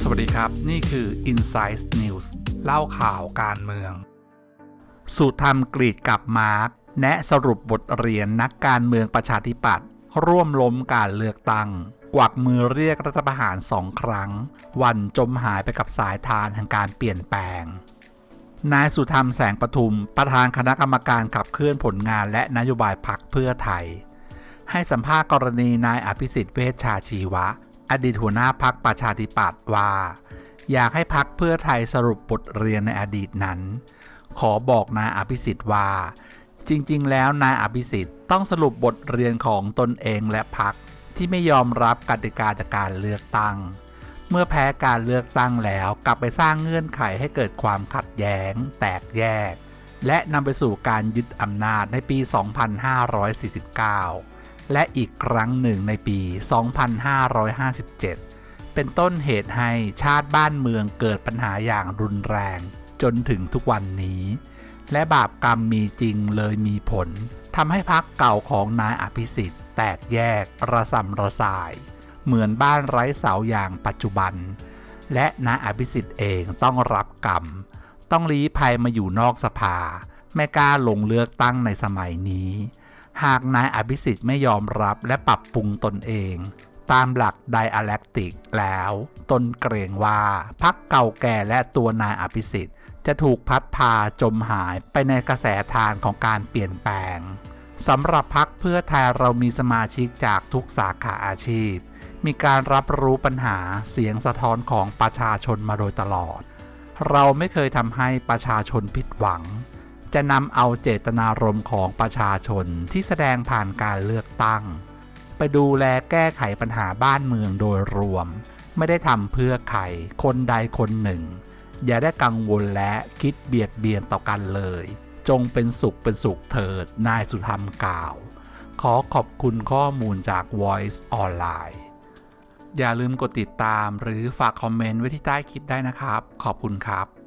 สวัสดีครับ นี่คือ Insight News เล่าข่าวการเมืองสุธรรมกรีดกับมาร์กแนะสรุปบทเรียนนักการเมืองประชาธิปัตย์ร่วมล้มการเลือกตั้ง กวักมือเรียกรัฐประหารสองครั้ง วันจมหายไปกับสายทานแห่งการเปลี่ยนแปลง นายสุธรรมแสงประทุม ประธานคณะกรรมการขับเคลื่อนผลงานและนโยบายพักเพื่อไทย ให้สัมภาษณ์กรณีนายอภิสิทธิ์เวชชาชีวะ อดีตหัวหน้าพักประชาธิปัตย์ว่า อยากให้พักเพื่อไทยสรุปบทเรียนในอดีตนั้น ขอบอกนายอภิสิทธิ์ว่า จริง ๆ แล้วนายอภิสิทธิ์ต้องสรุปบทเรียนของตนเองและพักที่ไม่ยอมรับกติกาจากการเลือกตั้ง เมื่อแพ้การเลือกตั้งแล้วกลับไปสร้างเงื่อนไขให้เกิดความขัดแย้ง แตกแยก และนำไปสู่การยึดอำนาจในปี 2549 และอีกครั้งหนึ่งในปี 2557 เป็นต้นเหตุให้ชาติบ้านเมืองเกิดปัญหาอย่างรุนแรง จนถึงทุกวันนี้ และบาปกรรมมีจริงเลยมีผลทำให้พักเก่าของนายอภิสิทธิ์ แตกแยกระสำระสาย เหมือนบ้านไร้เสาอย่างปัจจุบัน และนายอภิสิทธิ์เองต้องรับกรรม ต้องลี้ภัยมาอยู่นอกสภา ไม่กล้าลงเลือกตั้งในสมัยนี้ หากนายอภิสิทธิ์ไม่ยอมรับและปรับปรุงตนเอง ตามหลักไดอะแลกติกแล้ว ตนเกรงว่าพักเก่าแก่และตัวนายอภิสิทธิ์จะถูกพัดพาจมหายไปในกระแสทานของการเปลี่ยนแปลงสำหรับพักเพื่อไทยเรามีสมาชิกจากทุกสาขาอาชีพ มีการรับรู้ปัญหาเสียงสะท้อนของประชาชนมาโดยตลอด เราไม่เคยทำให้ประชาชนผิดหวัง จะนำเอาเจตนารมณ์ของประชาชนที่แสดงผ่านการเลือกตั้ง ไปดูแลแก้ไขปัญหาบ้านเมืองโดยรวม ไม่ได้ทำเพื่อใครคนใดคนหนึ่ง อย่าได้กังวลและคิดเบียดเบียนต่อกันเลย จงเป็นสุขเป็นสุขเถิด นายสุธรรมกล่าว ขอขอบคุณข้อมูลจาก Voice ออนไลน์อย่าลืมกดติดตามหรือฝากคอมเมนต์ไว้ที่ใต้คลิปได้นะครับ ขอบคุณครับ